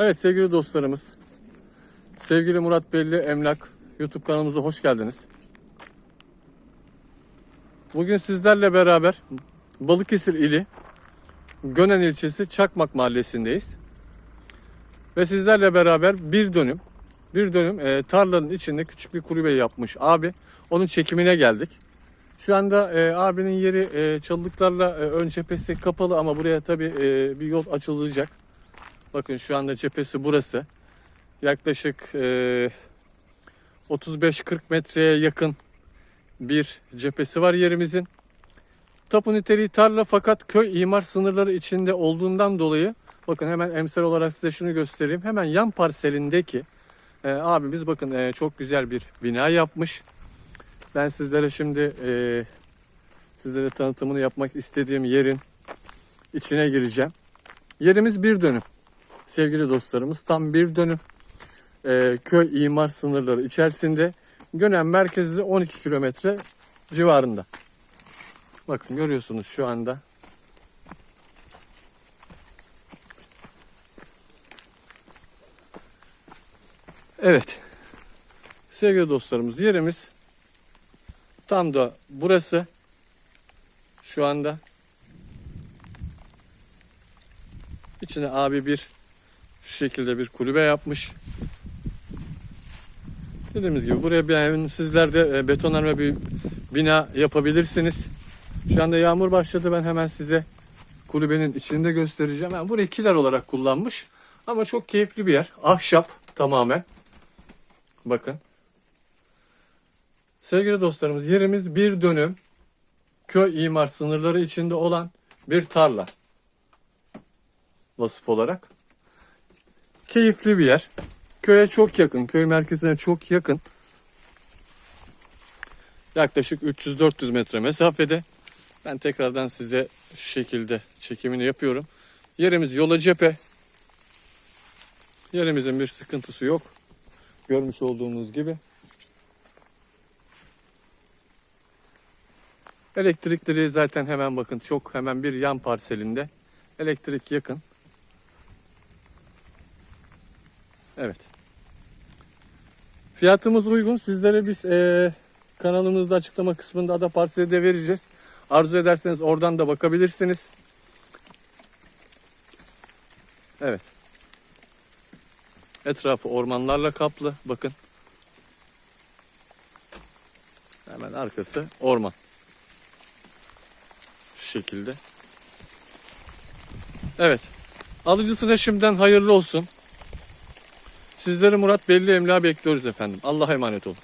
Evet sevgili dostlarımız, sevgili Murat Belli Emlak YouTube kanalımıza hoş geldiniz. Bugün sizlerle beraber Balıkesir ili Gönen ilçesi Çakmak mahallesindeyiz. Ve sizlerle beraber bir dönüm, bir dönüm e, tarlanın içinde küçük bir kulübe yapmış abi. Onun çekimine geldik. Şu anda e, abinin yeri e, çalılıklarla e, ön cephesi kapalı ama buraya tabi bir yol açılacak. Bakın şu anda cephesi burası. Yaklaşık e, 35-40 metreye yakın bir cephesi var yerimizin. Tapu niteliği tarla fakat köy imar sınırları içinde olduğundan dolayı bakın hemen emsal olarak size şunu göstereyim. Hemen yan parselindeki e, abimiz bakın e, çok güzel bir bina yapmış. Ben sizlere şimdi e, sizlere tanıtımını yapmak istediğim yerin içine gireceğim. Yerimiz bir dönüm sevgili dostlarımız tam bir dönüm e, köy imar sınırları içerisinde Gönen merkezde 12 kilometre civarında. Bakın görüyorsunuz şu anda. Evet. Sevgili dostlarımız yerimiz tam da burası. Şu anda içine abi bir şu şekilde bir kulübe yapmış. Dediğimiz gibi buraya bir sizler de e, betonarme bir bina yapabilirsiniz. Şu anda yağmur başladı. Ben hemen size kulübenin içinde göstereceğim. Yani burayı kiler olarak kullanmış. Ama çok keyifli bir yer. Ahşap tamamen. Bakın. Sevgili dostlarımız yerimiz bir dönüm köy imar sınırları içinde olan bir tarla. Vasıf olarak keyifli bir yer. Köye çok yakın, köy merkezine çok yakın. Yaklaşık 300-400 metre mesafede. Ben tekrardan size şu şekilde çekimini yapıyorum. Yerimiz yola cephe. Yerimizin bir sıkıntısı yok. Görmüş olduğunuz gibi. Elektrikleri zaten hemen bakın çok hemen bir yan parselinde. Elektrik yakın. Evet. Fiyatımız uygun. Sizlere biz e, kanalımızda açıklama kısmında da parseli de vereceğiz. Arzu ederseniz oradan da bakabilirsiniz. Evet. Etrafı ormanlarla kaplı. Bakın. Hemen arkası orman. Şu şekilde. Evet. Alıcısına şimdiden hayırlı olsun. Sizleri Murat Belli Emlak'a bekliyoruz efendim. Allah'a emanet olun.